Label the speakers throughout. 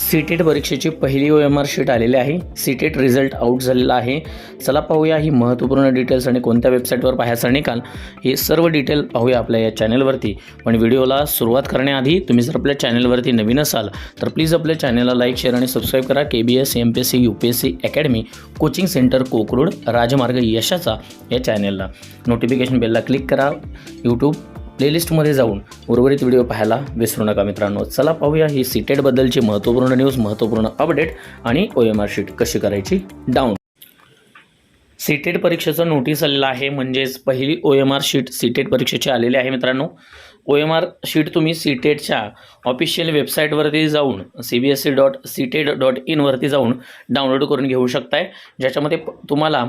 Speaker 1: CTET परीक्षेची पहिली O M R sheet आलेली आहे. सीटेट रिझल्ट आऊट झालेला आहे. चला पाहूया ही महत्त्वपूर्ण डिटेल्स आणि कोणत्या वेबसाईटवर पाहायचा निकाल हे सर्व डिटेल पाहूया आपल्या या चॅनलवरती. पण व्हिडिओला सुरुवात करण्याआधी तुम्ही जर आपल्या चॅनलवरती नवीन असाल तर प्लीज आपल्या चॅनलला लाईक शेअर आणि सबस्क्राईब करा. K B S M P S C U P S C academy coaching centre Kokrud राजमार्ग यशाचा या चॅनलला. नोटिफिकेशन बेलला क्लिक करा. यूट्यूब प्लेलिस्टमध्ये जाऊन उर्वरित व्हिडिओ पाहायला विसरू नका मित्रांनो. चला पाहूया ही सीटेटबद्दलची महत्त्वपूर्ण न्यूज महत्त्वपूर्ण अपडेट आणि ओ एम आर शीट कशी करायची? डाऊन सीटेट परीक्षेचं नोटीस आलेलं आहे म्हणजेच पहिली O M R sheet CTET परीक्षेची आलेली आहे मित्रांनो. ओ एम आर शीट तुम्ही सीटेटच्या ऑफिशियल वेबसाईटवरती जाऊन C B S C dot CTET dot इनवरती जाऊन डाउनलोड करून घेऊ शकताय. ज्याच्यामध्ये तुम्हाला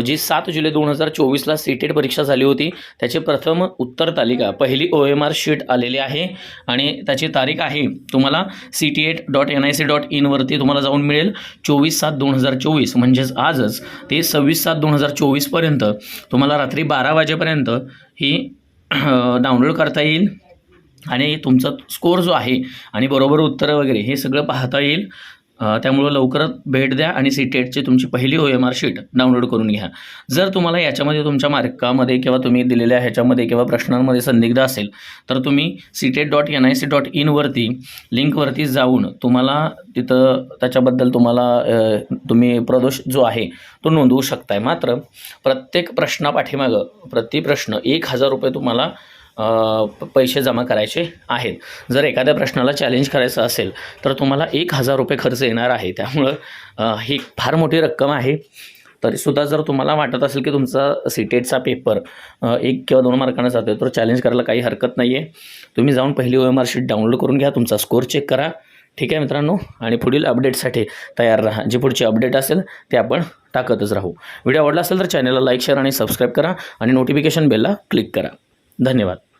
Speaker 1: जी सात जुलै दोन हजार चोवीसला सीटेट परीक्षा झाली होती त्याची प्रथम उत्तर तालिका पहिली ओ एम आर शीट आलेली आहे आणि त्याची तारीख आहे तुम्हाला CTET dot N I C dot इनवरती तुम्हाला जाऊन मिळेल चोवीस सात दोन हजार चोवीस म्हणजेच आजच ते सव्वीस सात दोन हजार चोवीसपर्यंत तुम्हाला रात्री बारा वाजेपर्यंत ही डाउनलोड करता येईल आणि तुमचा स्कोअर जो आहे आणि बरोबर उत्तरं वगैरे हे सगळं पाहता येईल. त्यामुळं लवकरच भेट द्या आणि सी टेटची तुमची पहिली O M R sheet download करून घ्या. जर तुम्हाला याच्यामध्ये तुमच्या मार्कामध्ये किंवा तुम्ही दिलेल्या ह्याच्यामध्ये किंवा प्रश्नांमध्ये संदिग्ध असेल तर तुम्ही CTET dot N I C dot इनवरती लिंकवरती जाऊन तुम्हाला तिथं त्याच्याबद्दल तुम्हाला तुम्ही प्रदोष जो आहे तो नोंदवू शकताय. मात्र प्रत्येक प्रश्नापाठीमागं प्रति प्रश्न एक हजार रुपये तुम्हाला पैसे जमा करायचे आहेत. जर एखाद्या प्रश्नाला चॅलेंज करायचं असेल तर तुम्हाला एक हजार रुपये खर्च येणार आहे. त्यामुळं ही फार मोठी रक्कम आहे. तरीसुद्धा जर तुम्हाला वाटत असेल की तुमचा सीटेटचा पेपर एक किंवा दोन मार्कानं जातो तर चॅलेंज करायला काही हरकत नाही आहे तुम्ही जाऊन पहिली O M R sheet download करून घ्या तुमचा स्कोअर चेक करा. ठीक आहे मित्रांनो? आणि पुढील अपडेटसाठी तयार राहा. जी पुढची अपडेट असेल ते आपण टाकतच राहू. व्हिडिओ आवडला असेल तर चॅनलला लाईक शेअर आणि सबस्क्राईब करा. आणि नोटिफिकेशन बेलला क्लिक करा. धन्यवाद.